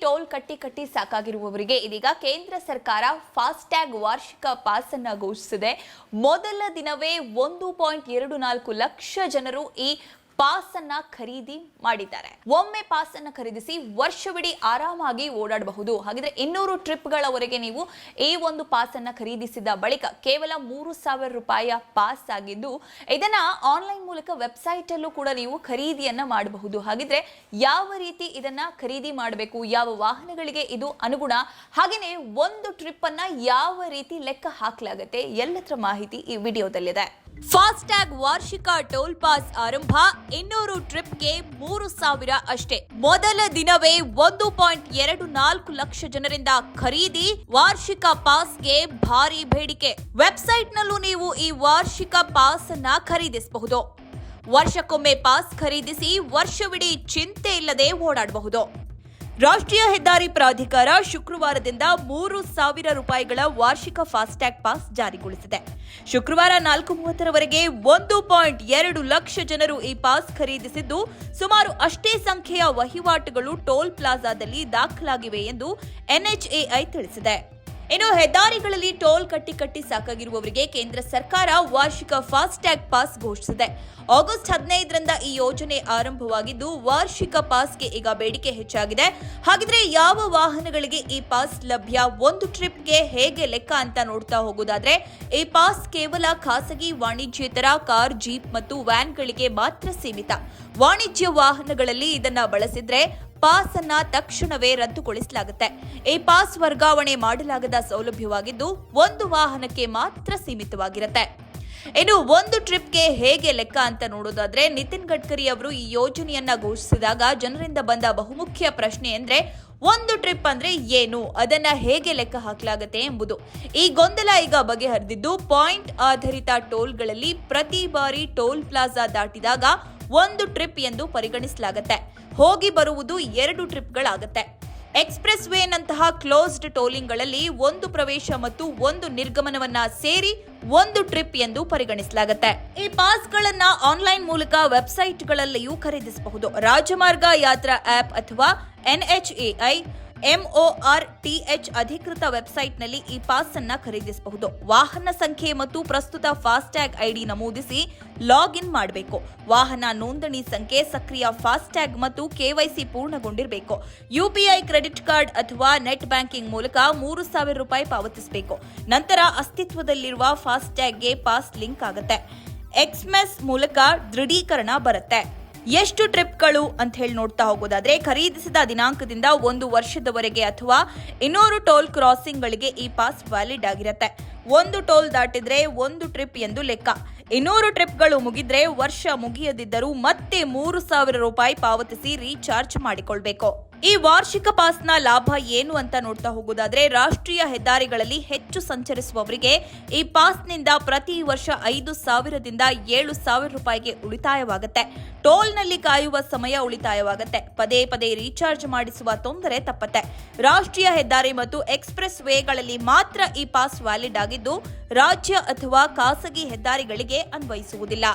Toll ಕಟ್ಟಿ ಕಟ್ಟಿ ಸಾಕಾಗಿರುವವರಿಗೆ ಇದೀಗ ಕೇಂದ್ರ ಸರ್ಕಾರ ಫಾಸ್ಟ್ಯಾಗ್ ವಾರ್ಷಿಕ ಪಾಸ್ ಅನ್ನ ಘೋಷಿಸಿದೆ. ಮೊದಲ ದಿನವೇ ಒಂದು ಪಾಯಿಂಟ್ ಎರಡು ನಾಲ್ಕು ಲಕ್ಷ ಜನರು ಈ ಪಾಸ್ ಅನ್ನ ಖರೀದಿ ಮಾಡಿದ್ದಾರೆ. ಒಮ್ಮೆ ಪಾಸ್ ಅನ್ನ ಖರೀದಿಸಿ ವರ್ಷವಿಡೀ ಆರಾಮಾಗಿ ಓಡಾಡಬಹುದು. ಹಾಗಿದ್ರೆ ಇನ್ನೂರು ಟ್ರಿಪ್ಗಳವರೆಗೆ ನೀವು ಈ ಒಂದು ಪಾಸ್ ಅನ್ನ ಖರೀದಿಸಿದ ಬಳಿಕ ಕೇವಲ ಮೂರು ಸಾವಿರ ರೂಪಾಯಿಯ ಪಾಸ್ ಆಗಿದ್ದು, ಇದನ್ನ ಆನ್ಲೈನ್ ಮೂಲಕ ವೆಬ್ಸೈಟ್ ಅಲ್ಲೂ ಕೂಡ ನೀವು ಖರೀದಿಯನ್ನ ಮಾಡಬಹುದು. ಹಾಗಿದ್ರೆ ಯಾವ ರೀತಿ ಇದನ್ನ ಖರೀದಿ ಮಾಡಬೇಕು, ಯಾವ ವಾಹನಗಳಿಗೆ ಇದು ಅನುಗುಣ ಹಾಗೆಯೇ ಒಂದು ಟ್ರಿಪ್ ಅನ್ನ ಯಾವ ರೀತಿ ಲೆಕ್ಕ ಹಾಕಲಾಗತ್ತೆ, ಎಲ್ಲತ್ರ ಮಾಹಿತಿ ಈ ವಿಡಿಯೋದಲ್ಲಿದೆ. ಫಾಸ್ಟ್ಯಾಗ್ ವಾರ್ಷಿಕ ಟೋಲ್ ಪಾಸ್ ಆರಂಭ, ಇನ್ನೂರು ಟ್ರಿಪ್ಗೆ ಮೂರು ಸಾವಿರ ಅಷ್ಟೇ. ಮೊದಲ ದಿನವೇ ಒಂದು ಪಾಯಿಂಟ್ ಎರಡು ನಾಲ್ಕು ಲಕ್ಷ ಜನರಿಂದ ಖರೀದಿ, ವಾರ್ಷಿಕ ಪಾಸ್ಗೆ ಭಾರಿ ಬೇಡಿಕೆ. ವೆಬ್ಸೈಟ್ನಲ್ಲೂ ನೀವು ಈ ವಾರ್ಷಿಕ ಪಾಸ್ ಅನ್ನ ಖರೀದಿಸಬಹುದು. ವರ್ಷಕ್ಕೊಮ್ಮೆ ಪಾಸ್ ಖರೀದಿಸಿ ವರ್ಷವಿಡೀ ಚಿಂತೆ ಇಲ್ಲದೆ ಓಡಾಡಬಹುದು. ರಾಷ್ಟ್ರೀಯ ಹೆದ್ದಾರಿ ಪ್ರಾಧಿಕಾರ ಶುಕ್ರವಾರದಿಂದ ಮೂರು ಸಾವಿರ ರೂಪಾಯಿಗಳ ವಾರ್ಷಿಕ ಫಾಸ್ಟ್ಯಾಗ್ ಪಾಸ್ ಜಾರಿಗೊಳಿಸಿದೆ. ಶುಕ್ರವಾರ ನಾಲ್ಕು ಮೂವತ್ತರವರೆಗೆ ಒಂದು ಪಾಯಿಂಟ್ ಎರಡು ಲಕ್ಷ ಜನರು ಈ ಪಾಸ್ ಖರೀದಿಸಿದ್ದು, ಸುಮಾರು ಅಷ್ಟೇ ಸಂಖ್ಯೆಯ ವಹಿವಾಟುಗಳು ಟೋಲ್ ಪ್ಲಾಜಾದಲ್ಲಿ ದಾಖಲಾಗಿವೆ ಎಂದು ಎನ್ಎಚ್ಎಐ ತಿಳಿಸಿದೆ. ಇನ್ನು ಹೆದ್ದಾರಿಗಳಲ್ಲಿ ಟೋಲ್ ಕಟ್ಟಿ ಕಟ್ಟಿ ಸಾಕಾಗಿರುವವರಿಗೆ ಕೇಂದ್ರ ಸರ್ಕಾರ ವಾರ್ಷಿಕ ಫಾಸ್ಟ್ಯಾಗ್ ಪಾಸ್ ಘೋಷಿಸಿದೆ. ಆಗಸ್ಟ್ ಹದಿನೈದರಿಂದ ಈ ಯೋಜನೆ ಆರಂಭವಾಗಿದ್ದು, ವಾರ್ಷಿಕ ಪಾಸ್ಗೆ ಈಗ ಬೇಡಿಕೆ ಹೆಚ್ಚಾಗಿದೆ. ಹಾಗಿದ್ರೆ ಯಾವ ವಾಹನಗಳಿಗೆ ಈ ಪಾಸ್ ಲಭ್ಯ? ಒಂದು ಟ್ರಿಪ್ಗೆ ಹೇಗೆ ಲೆಕ್ಕ ಅಂತ ನೋಡ್ತಾ ಹೋಗೋದಾದ್ರೆ, ಈ ಪಾಸ್ ಕೇವಲ ಖಾಸಗಿ ವಾಣಿಜ್ಯೇತರ ಕಾರ್, ಜೀಪ್ ಮತ್ತು ವ್ಯಾನ್ಗಳಿಗೆ ಮಾತ್ರ ಸೀಮಿತ. ವಾಣಿಜ್ಯ ವಾಹನಗಳಲ್ಲಿ ಇದನ್ನ ಬಳಸಿದ್ರೆ ಪಾಸ್ ಅನ್ನ ತಕ್ಷಣವೇ ರದ್ದುಗೊಳಿಸಲಾಗುತ್ತೆ. ಈ ಪಾಸ್ ವರ್ಗಾವಣೆ ಮಾಡಲಾಗದ ಸೌಲಭ್ಯವಾಗಿದ್ದು, ಒಂದು ವಾಹನಕ್ಕೆ ಮಾತ್ರ ಸೀಮಿತವಾಗಿರುತ್ತೆ. ಇನ್ನು ಒಂದು ಟ್ರಿಪ್ಗೆ ಹೇಗೆ ಲೆಕ್ಕ ಅಂತ ನೋಡೋದಾದ್ರೆ, ನಿತಿನ್ ಗಡ್ಕರಿ ಅವರು ಈ ಯೋಜನೆಯನ್ನ ಘೋಷಿಸಿದಾಗ ಜನರಿಂದ ಬಂದ ಬಹುಮುಖ್ಯ ಪ್ರಶ್ನೆ ಅಂದ್ರೆ, ಒಂದು ಟ್ರಿಪ್ ಅಂದ್ರೆ ಏನು? ಅದನ್ನ ಹೇಗೆ ಲೆಕ್ಕ ಹಾಕಲಾಗುತ್ತೆ ಎಂಬುದು. ಈ ಗೊಂದಲ ಈಗ ಬಗೆಹರಿದಿದ್ದು, ಪಾಯಿಂಟ್ ಆಧಾರಿತ ಟೋಲ್ಗಳಲ್ಲಿ ಪ್ರತಿ ಬಾರಿ ಟೋಲ್ ಪ್ಲಾಜಾ ದಾಟಿದಾಗ ಒಂದು ಟ್ರಿಪ್ ಎಂದು ಪರಿಗಣಿಸಲಾಗುತ್ತೆ. ಹೋಗಿ ಬರುವುದು ಎರಡು ಟ್ರಿಪ್ಗಳಾಗುತ್ತೆ. ಎಕ್ಸ್ಪ್ರೆಸ್ ವೇನಂತಹ ಕ್ಲೋಸ್ಡ್ ಟೋಲಿಂಗ್ಗಳಲ್ಲಿ ಒಂದು ಪ್ರವೇಶ ಮತ್ತು ಒಂದು ನಿರ್ಗಮನವನ್ನ ಸೇರಿ ಒಂದು ಟ್ರಿಪ್ ಎಂದು ಪರಿಗಣಿಸಲಾಗುತ್ತೆ. ಈ ಪಾಸ್ಗಳನ್ನ ಆನ್ಲೈನ್ ಮೂಲಕ ವೆಬ್ಸೈಟ್ಗಳಲ್ಲಿಯೂ ಖರೀದಿಸಬಹುದು. ರಾಜಮಾರ್ಗ ಯಾತ್ರಾ ಆಪ್ ಅಥವಾ ಎನ್ಎಚ್ಎಐ ಎಂಒಆರ್ ಟಿಎಚ್ ಅಧಿಕೃತ ವೆಬ್ಸೈಟ್ನಲ್ಲಿ ಈ ಪಾಸ್ ಅನ್ನ ಖರೀದಿಸಬಹುದು. ವಾಹನ ಸಂಖ್ಯೆ ಮತ್ತು ಪ್ರಸ್ತುತ ಫಾಸ್ಟ್ಯಾಗ್ ಐಡಿ ನಮೂದಿಸಿ ಲಾಗಿನ್ ಮಾಡಬೇಕು. ವಾಹನ ನೋಂದಣಿ ಸಂಖ್ಯೆ, ಸಕ್ರಿಯ ಫಾಸ್ಟ್ಯಾಗ್ ಮತ್ತು ಕೆವೈಸಿ ಪೂರ್ಣಗೊಂಡಿರಬೇಕು. ಯುಪಿಐ ಕ್ರೆಡಿಟ್ ಕಾರ್ಡ್ ಅಥವಾ ನೆಟ್ ಬ್ಯಾಂಕಿಂಗ್ ಮೂಲಕ ಮೂರು ಸಾವಿರ ರೂಪಾಯಿ ಪಾವತಿಸಬೇಕು. ನಂತರ ಅಸ್ತಿತ್ವದಲ್ಲಿರುವ ಫಾಸ್ಟ್ಯಾಗ್ಗೆ ಪಾಸ್ ಲಿಂಕ್ ಆಗುತ್ತೆ. ಎಕ್ಸ್ಮೆಸ್ ಮೂಲಕ ದೃಢೀಕರಣ ಬರುತ್ತೆ. ಎಷ್ಟು ಟ್ರಿಪ್ಗಳು ಅಂತ ಹೇಳಿ ನೋಡ್ತಾ ಹೋಗೋದಾದ್ರೆ, ಖರೀದಿಸಿದ ದಿನಾಂಕದಿಂದ ಒಂದು ವರ್ಷದವರೆಗೆ ಅಥವಾ ಇನ್ನೂರು ಟೋಲ್ ಕ್ರಾಸಿಂಗ್ಗಳಿಗೆ ಈ ಪಾಸ್ ವ್ಯಾಲಿಡ್ ಆಗಿರುತ್ತೆ. ಒಂದು ಟೋಲ್ ದಾಟಿದ್ರೆ ಒಂದು ಟ್ರಿಪ್ ಎಂದು ಲೆಕ್ಕ. ಇನ್ನೂರು ಟ್ರಿಪ್ಗಳು ಮುಗಿದ್ರೆ ವರ್ಷ ಮುಗಿಯದಿದ್ದರೂ ಮತ್ತೆ ಮೂರು ಸಾವಿರ ರೂಪಾಯಿ ಪಾವತಿಸಿ ರೀಚಾರ್ಜ್ ಮಾಡಿಕೊಳ್ಬೇಕು. ಈ ವಾರ್ಷಿಕ ಪಾಸ್ನ ಲಾಭ ಏನು ಅಂತ ನೋಡ್ತಾ ಹೋಗೋದಾದ್ರೆ, ರಾಷ್ಟ್ರೀಯ ಹೆದ್ದಾರಿಗಳಲ್ಲಿ ಹೆಚ್ಚು ಸಂಚರಿಸುವವರಿಗೆ ಈ ಪಾಸ್ನಿಂದ ಪ್ರತಿ ವರ್ಷ ಐದು ಸಾವಿರದಿಂದ ಏಳು ಸಾವಿರ ರೂಪಾಯಿಗೆ ಉಳಿತಾಯವಾಗುತ್ತೆ. ಟೋಲ್ನಲ್ಲಿ ಕಾಯುವ ಸಮಯ ಉಳಿತಾಯವಾಗುತ್ತೆ. ಪದೇ ಪದೇ ರೀಚಾರ್ಜ್ ಮಾಡಿಸುವ ತೊಂದರೆ ತಪ್ಪತ್ತೆ. ರಾಷ್ಟ್ರೀಯ ಹೆದ್ದಾರಿ ಮತ್ತು ಎಕ್ಸ್ಪ್ರೆಸ್ ವೇಗಳಲ್ಲಿ ಮಾತ್ರ ಈ ಪಾಸ್ ವ್ಯಾಲಿಡ್ ಆಗಿದ್ದು, ರಾಜ್ಯ ಅಥವಾ ಖಾಸಗಿ ಹೆದ್ದಾರಿಗಳಿಗೆ ಅನ್ವಯಿಸುವುದಿಲ್ಲ.